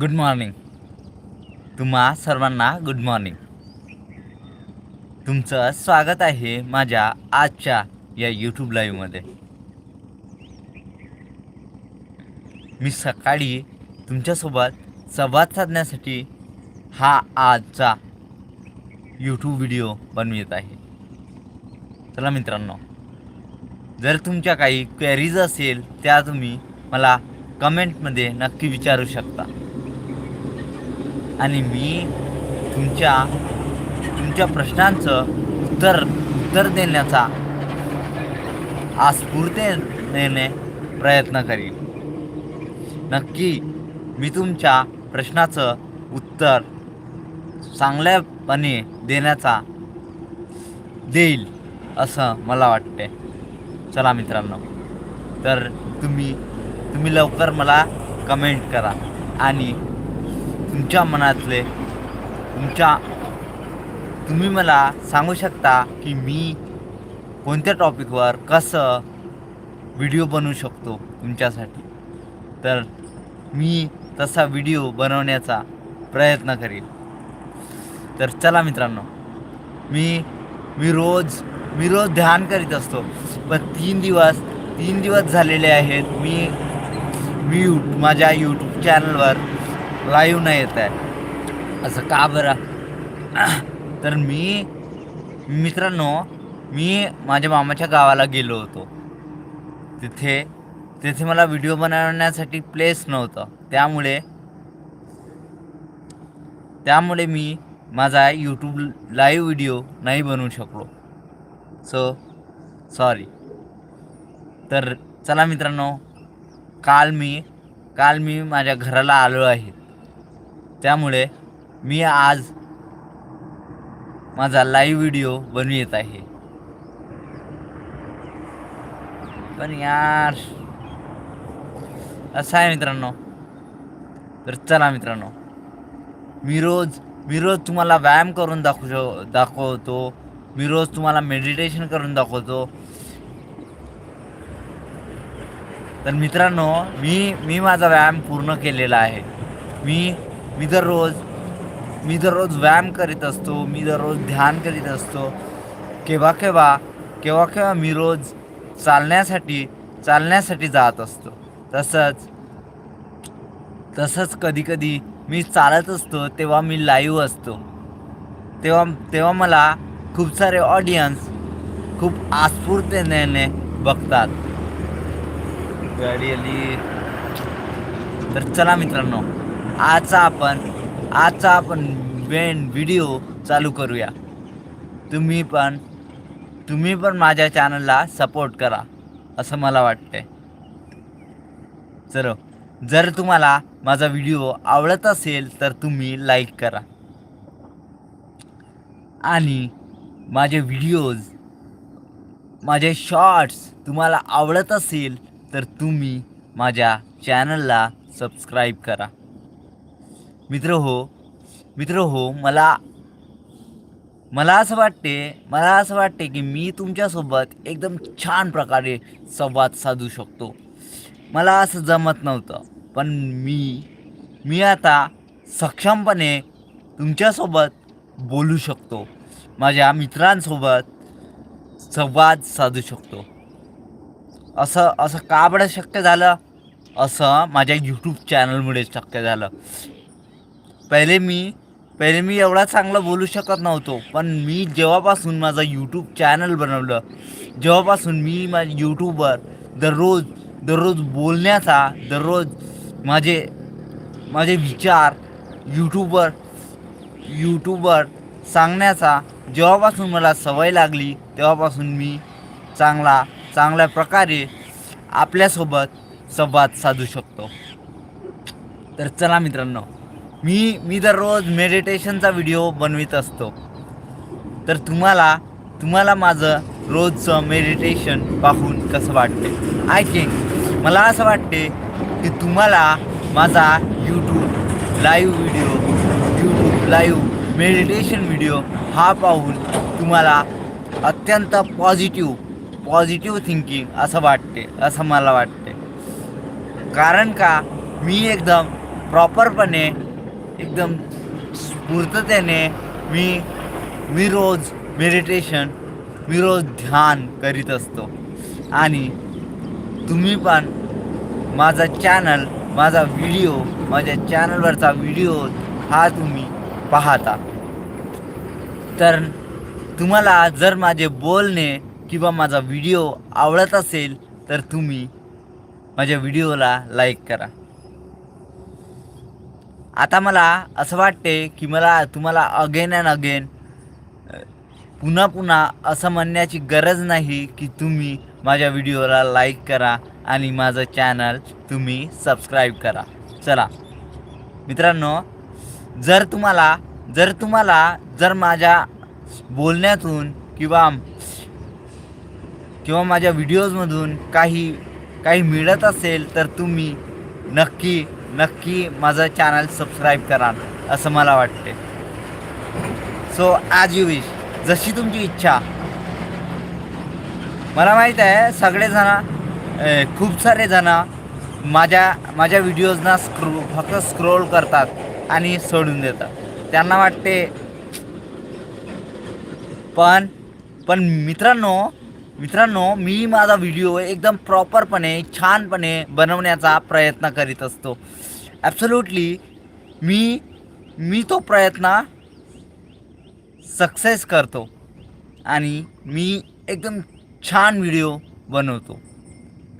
Good morning तुम्हा सर्वांना good morning तुमचं स्वागत आहे माझ्या आजच्या या यूट्यूब लाईव्हमध्ये मी सकाळी तुमच्यासोबत संवाद साधण्यासाठी हा आजचा यूट्यूब व्हिडिओ बनवित आहे. चला मित्रांनो जर तुमच्या काही क्वेरीज असेल त्या तुम्ही मला कमेंटमध्ये नक्की विचारू शकता. आणि मी तुमच्या तुमच्या प्रश्नांचं उत्तर उत्तर देण्याचा आस्फूर्तेने प्रयत्न करीन. नक्की मी तुमच्या प्रश्नाचं उत्तर चांगल्यापणे देण्याचा देईल असं मला वाटते चला मित्रांनो तर तुम्ही तुम्ही लवकर मला कमेंट करा आणि तुमच्या मनातले तुमच्या तुम्ही मला सांगू शकता की मी कोणत्या टॉपिकवर कसं व्हिडिओ बनवू शकतो तुमच्यासाठी. तर मी तसा व्हिडिओ बनवण्याचा प्रयत्न करेन. तर चला मित्रांनो मी मी रोज मी रोज ध्यान करीत असतो. पण तीन दिवस तीन दिवस झालेले आहेत मी मी यू माझ्या यूट्यूब चॅनलवर लाईव्ह नाही येत आहे. असं का बरं? तर मी मित्रांनो मी माझ्या मामाच्या गावाला गेलो होतो. तिथे तिथे मला व्हिडिओ बनवण्यासाठी प्लेस नव्हतं. त्यामुळे त्यामुळे मी माझा यूट्यूब लाईव्ह व्हिडिओ नाही बनवू शकलो. सो सॉरी तर चला मित्रांनो काल मी काल मी माझ्या घराला आलो आहे. त्यामुळे मी आज माझा लाईव्ह व्हिडिओ बनवित आहे. पण यार असं आहे मित्रांनो. तर चला मित्रांनो मी रोज मी रोज तुम्हाला व्यायाम करून दाखवू शक दाखवतो. मी रोज तुम्हाला मेडिटेशन करून दाखवतो. तर मित्रांनो मी मी माझा व्यायाम पूर्ण केलेला आहे. मी मी दररोज मी दररोज व्यायाम करीत असतो मी दररोज ध्यान करीत असतो. केव्हा केव्हा केव्हा केव्हा मी रोज चालण्यासाठी चालण्यासाठी जात असतो. तसंच तसंच कधीकधी मी चालत असतो तेव्हा मी लाईव्ह असतो. तेव्हा तेव्हा मला खूप सारे ऑडियन्स खूप आस्फूर्तेने बघतात. गाडी आली? तर चला मित्रांनो. आजचा आपण आजचा आपण वेन व्हिडिओ चालू करूया. तुम्ही पण तुम्ही पण माझ्या चॅनलला सपोर्ट करा असं मला वाटतंय. चलो जर तुम्हाला माझा व्हिडिओ आवडत असेल तर तुम्ही लाईक करा. आणि माझे व्हिडिओज माझे शॉर्ट्स तुम्हाला आवडत असेल तर तुम्ही माझ्या चॅनलला सबस्क्राईब करा. मित्र हो मित्र हो मला मला असं वाटते मला असं वाटते की मी तुमच्यासोबत एकदम छान प्रकारे संवाद साधू शकतो. मला असं जमत नव्हतं पण मी मी आता सक्षमपणे तुमच्यासोबत बोलू शकतो. माझ्या मित्रांसोबत संवाद साधू शकतो. असं असं का बरं शक्य झालं? असं माझ्या यूट्यूब चॅनलमुळे शक्य झालं. पहिले मी पहिले मी एवढा चांगला बोलू शकत नव्हतो पण मी जेव्हापासून माझं यूट्यूब चॅनल बनवलं जेव्हापासून मी माझ्या यूट्यूबवर दररोज दररोज बोलण्याचा दररोज माझे माझे विचार यूट्यूबवर यूट्यूबवर सांगण्याचा जेव्हापासून मला सवय लागली तेव्हापासून मी चांगला चांगल्या प्रकारे आपल्यासोबत संवाद साधू शकतो. तर चला मित्रांनो मी मी दररोज मेडिटेशनचा व्हिडिओ बनवित असतो. तर तुम्हाला तुम्हाला माझं रोजचं मेडिटेशन पाहून कसं वाटते? आय थिंक मला असं वाटते की तुम्हाला माझा YouTube live video YouTube live meditation video हा पाहून तुम्हाला अत्यंत पॉझिटिव्ह पॉझिटिव्ह थिंकिंग असं वाटते असं मला वाटते. कारण का मी एकदम प्रॉपरपणे एकदम स्फूर्ततेने मी मी रोज मेडिटेशन मी रोज ध्यान करीत असतो. आणि तुम्ही पण माझा चॅनल माझा व्हिडिओ माझ्या चॅनलवरचा व्हिडिओ हा तुम्ही पाहता. तर तुम्हाला जर माझे बोलणे किंवा माझा व्हिडिओ आवडत असेल तर तुम्ही माझ्या व्हिडिओला लाईक करा. आता मला असं वाटते की मला तुम्हाला अगेन अँड अगेन पुन्हा पुन्हा असं म्हणण्याची गरज नाही की तुम्ही माझ्या व्हिडिओला लाईक करा आणि माझं चॅनल तुम्ही सबस्क्राईब करा. चला. मित्रांनो जर तुम्हाला जर तुम्हाला जर माझ्या बोलण्यातून किंवा किंवा माझ्या व्हिडिओजमधून काही काही मिळत असेल तर तुम्ही नक्की नक्की माझं चॅनल सबस्क्राईब करा असं मला वाटते सो ॲज यू विश जशी तुमची इच्छा. मला माहीत आहे सगळेजण खूप सारे जण माझ्या माझ्या व्हिडिओजना स्क्रो फक्त स्क्रोल करतात आणि सोडून देतात. त्यांना वाटते पण पण मित्रांनो मित्रांनो मी माझा व्हिडिओ एकदम प्रॉपरपणे छानपणे बनवण्याचा प्रयत्न करीत असतो. ॲब्सोल्युटली मी मी तो प्रयत्न सक्सेस करतो. आणि मी एकदम छान व्हिडिओ बनवतो.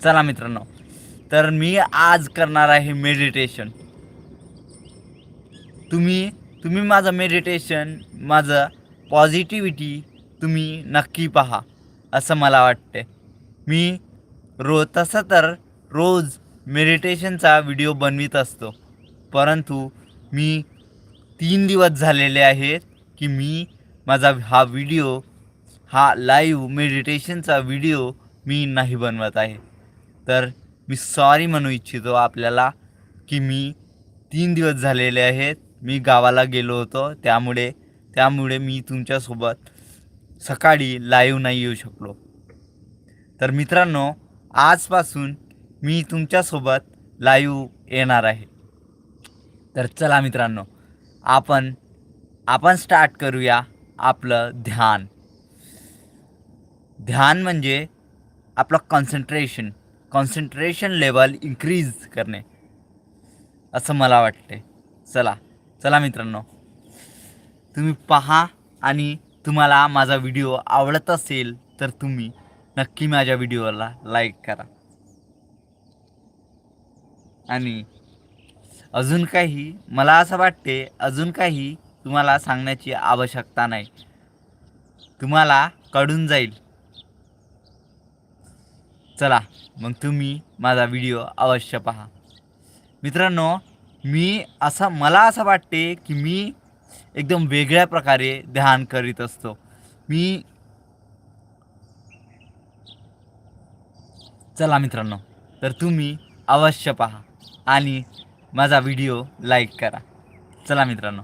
चला मित्रांनो तर मी आज करणार आहे मेडिटेशन तुम्ही तुम्ही माझं मेडिटेशन माझं पॉझिटिव्हिटी तुम्ही नक्की पहा असं मला वाटते मी रो तसं तर रोज मेडिटेशनचा व्हिडिओ बनवित असतो. परंतु मी तीन दिवस झालेले आहेत की मी माझा हा व्हिडिओ हा लाईव्ह मेडिटेशनचा व्हिडिओ मी नाही बनवत आहे. तर मी सॉरी म्हणू इच्छितो आपल्याला की मी तीन दिवस झालेले आहेत. मी गावाला गेलो होतो. त्यामुळे त्यामुळे मी तुमच्यासोबत सकाळी लाईव्ह नाही येऊ शकलो. तर मित्रांनो आजपासून मी तुमच्यासोबत लाईव्ह येणार आहे. तर चला मित्रांनो आपण आपण स्टार्ट करूया आपलं ध्यान. ध्यान म्हणजे आपलं कॉन्सन्ट्रेशन कॉन्सन्ट्रेशन लेवल इन्क्रीज करणे. असं मला वाटते चला चला मित्रांनो. तुम्ही पहा आणि तुम्हाला माझा व्हिडिओ आवडत असेल तर तुम्ही नक्की माझ्या व्हिडिओला लाईक करा. आणि अजून काही मला असं वाटते अजून काही तुम्हाला सांगण्याची आवश्यकता नाही. तुम्हाला कळून जाईल. चला मग तुम्ही माझा व्हिडिओ अवश्य पहा. मित्रांनो मी असं मला असं वाटते की मी एकदम वेगळ्या प्रकारे ध्यान करीत असतो. मी चला मित्रांनो तर तुम्ही अवश्य पहा. आणि माझा व्हिडिओ लाईक करा. चला मित्रांनो.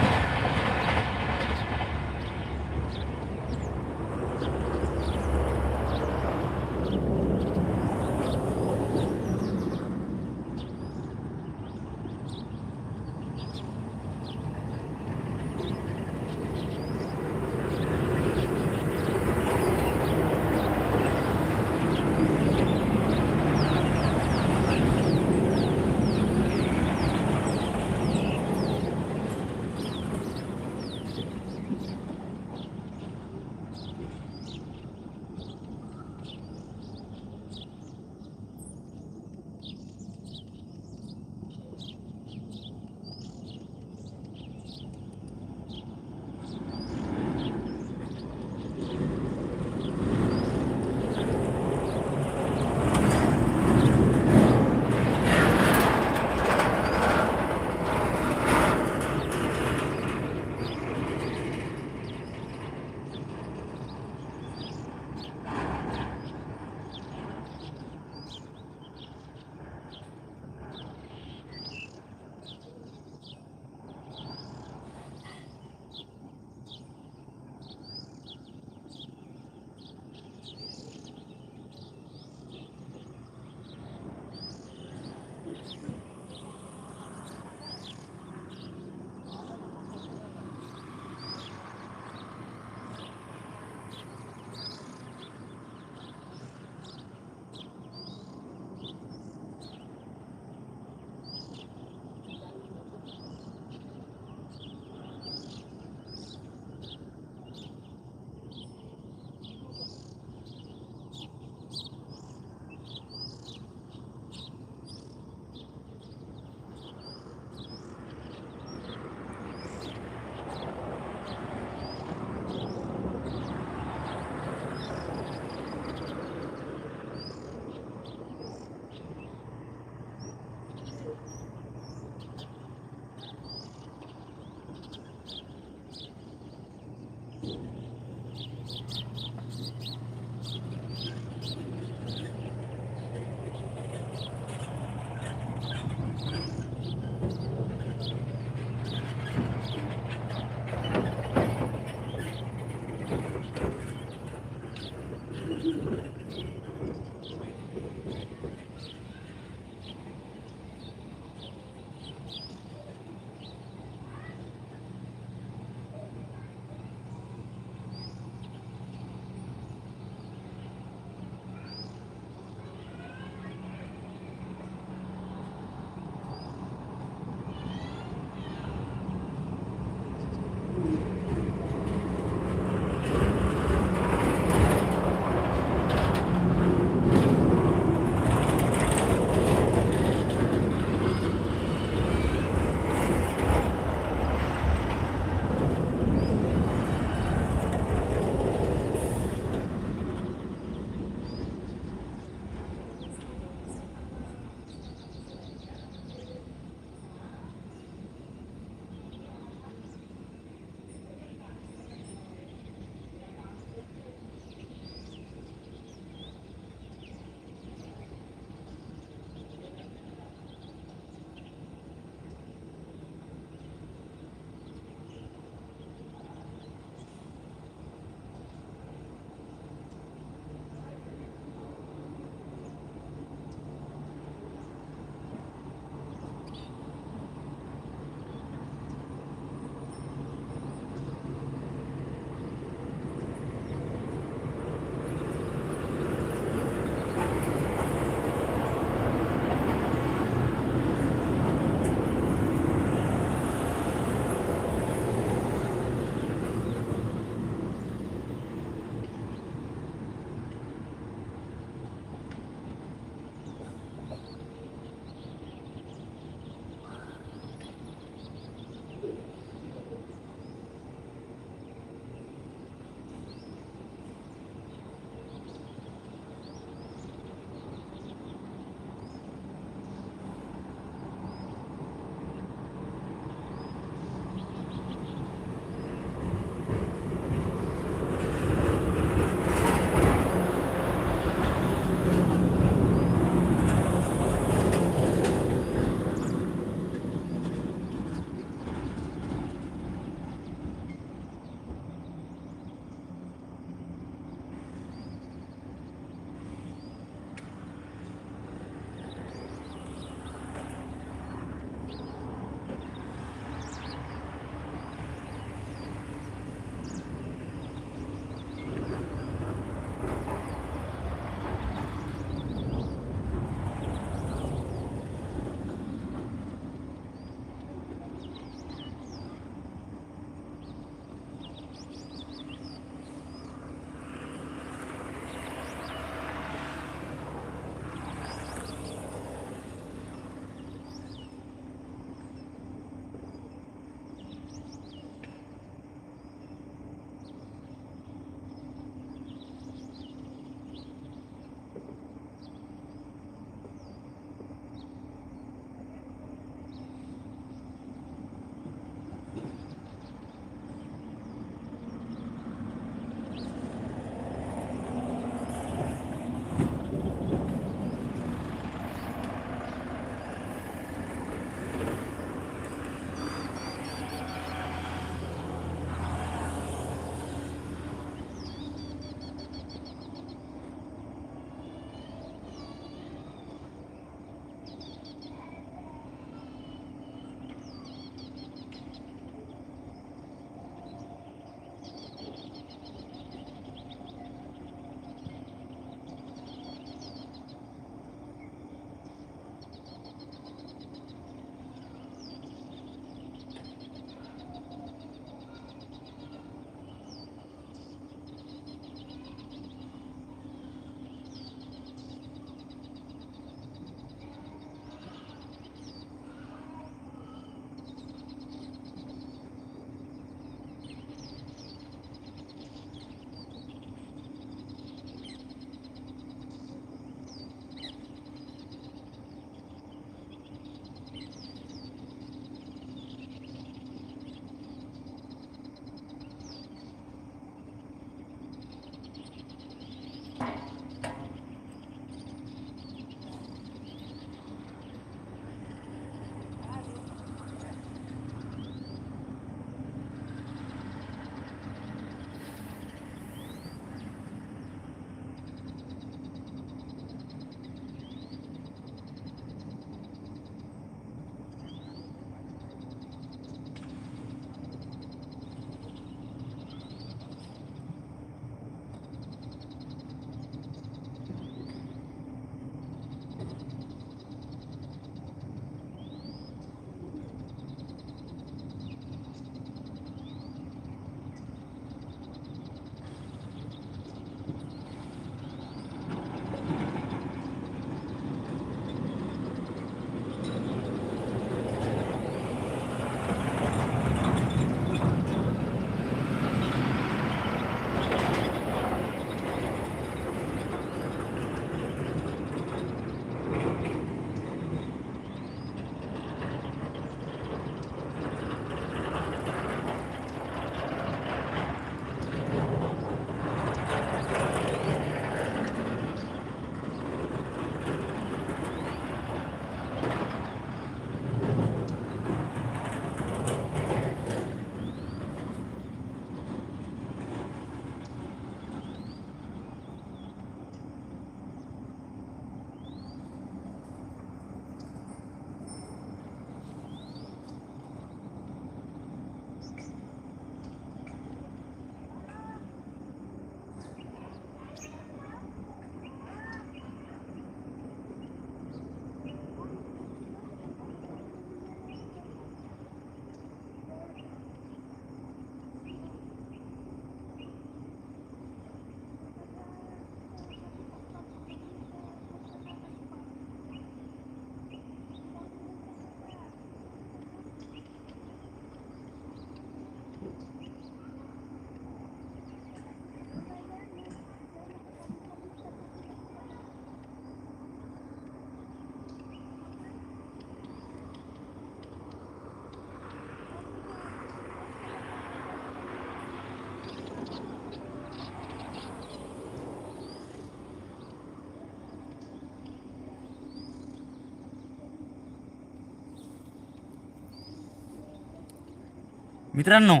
मित्रांनो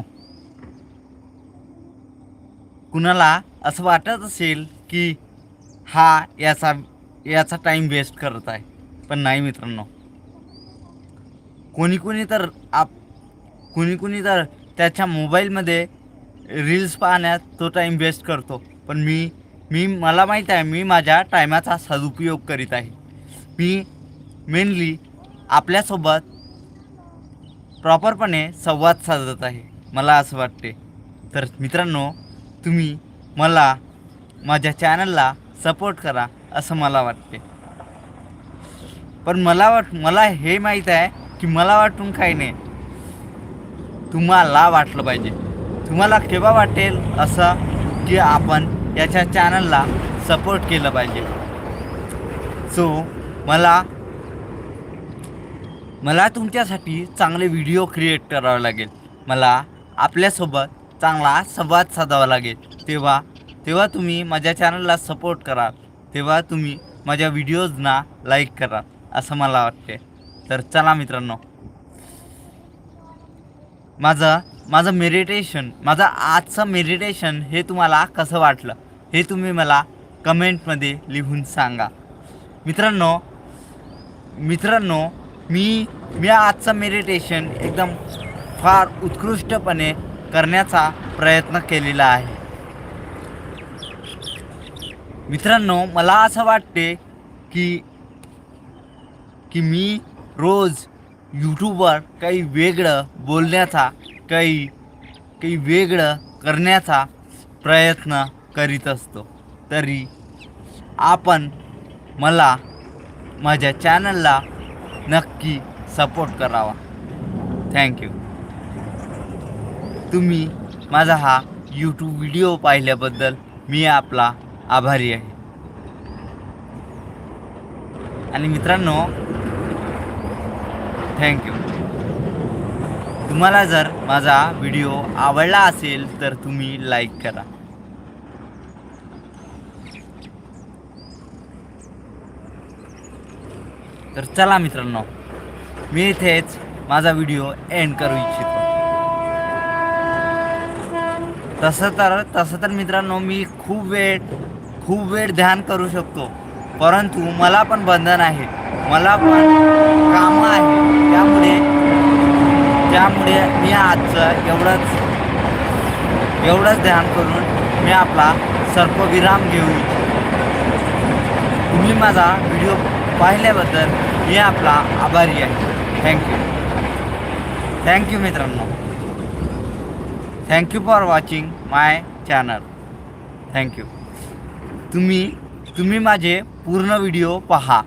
कुणाला असं वाटत असेल की हा याचा याचा टाईम वेस्ट करत आहे पण नाही मित्रांनो. कोणी कोणी तर आप कोणी कोणी तर त्याच्या मोबाईलमध्ये रील्स पाहण्यात तो टाईम वेस्ट करतो पण मी मी मला माहीत आहे मी माझ्या टायमाचा सदुपयोग करीत आहे. मी मेनली आपल्यासोबत प्रॉपरपणे संवाद साधत आहे. मला असं वाटते. तर मित्रांनो तुम्ही मला माझ्या चॅनलला सपोर्ट करा असं मला वाटते. पण मला वाट मला हे माहीत आहे की मला वाटून काही नाही. तुम्हाला वाटलं पाहिजे. तुम्हाला केव्हा वाटेल असं की आपण याच्या चॅनलला सपोर्ट केलं पाहिजे. सो मला मला तुमच्यासाठी चांगले व्हिडिओ क्रिएट करावे लागेल. मला आपल्यासोबत चांगला संवाद साधावा लागेल. तेव्हा तेव्हा तुम्ही माझ्या चॅनलला सपोर्ट कराल तेव्हा तुम्ही माझ्या व्हिडिओजना लाईक करा असं मला वाटते. तर चला मित्रांनो. माझं माझं मेडिटेशन माझं आजचं मेडिटेशन हे तुम्हाला कसं वाटलं? हे तुम्ही मला कमेंटमध्ये लिहून सांगा. मित्रांनो मित्रांनो मी मी आजचं मेडिटेशन एकदम फार उत्कृष्टपणे करण्याचा प्रयत्न केलेला आहे. मित्रांनो मला असं वाटते की की मी रोज यूट्यूबवर काही वेगळं बोलण्याचा काही काही वेगळं करण्याचा प्रयत्न करीत असतो. तरी आपण मला माझ्या चॅनलला नक्की सपोर्ट करावा. थँक्यू तुम्ही माझा हा यूट्यूब व्हिडिओ पाहिल्याबद्दल मी आपला आभारी आहे. आणि मित्रांनो थँक्यू तुम्हाला जर माझा व्हिडिओ आवडला असेल तर तुम्ही लाईक करा. तर चला मित्रांनो मी इथेच माझा व्हिडिओ एंड करू इच्छितो. तसं तर तसं तर मित्रांनो मी खूप वेळ खूप वेळ ध्यान करू शकतो. परंतु मला पण बंधन आहे. मला पण कामं आहे. त्यामुळे त्यामुळे मी आजचं एवढंच एवढंच ध्यान करून मी आपला सर्पविराम घेऊ. इच्छितो तुम्ही माझा व्हिडिओ पाहिल्याबद्दल मी आपला आभारी आहे. थँक्यू थँक्यू मित्रांनो. Thank you for watching my channel thank you तुम्ही तुम्ही माझे पूर्ण व्हिडिओ पहा.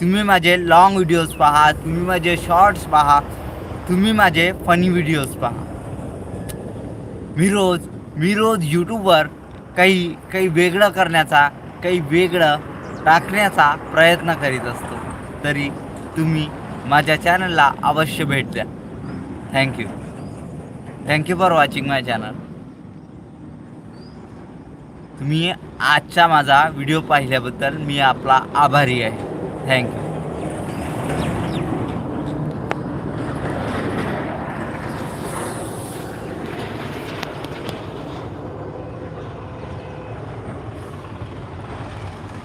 तुम्ही माझे लाँग व्हिडिओज पहा. तुम्ही माझे शॉर्ट्स पहा. तुम्ही माझे फनी व्हिडिओज पहा. मी रोज मी रोज यूट्यूबवर काही काही वेगळं करण्याचा काही वेगळं टाकण्याचा प्रयत्न करीत असतो. तरी तुम्ही माझ्या चॅनलला अवश्य भेट द्या. Thank you thank you for watching my channel तुम्ही आजचा माझा व्हिडिओ पाहिल्याबद्दल मी आपला आभारी आहे. थँक्यू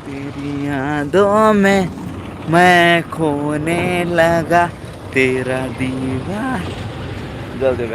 तेरी यादों में मैं खोने लगा तेरा दीवार। जाऊ दे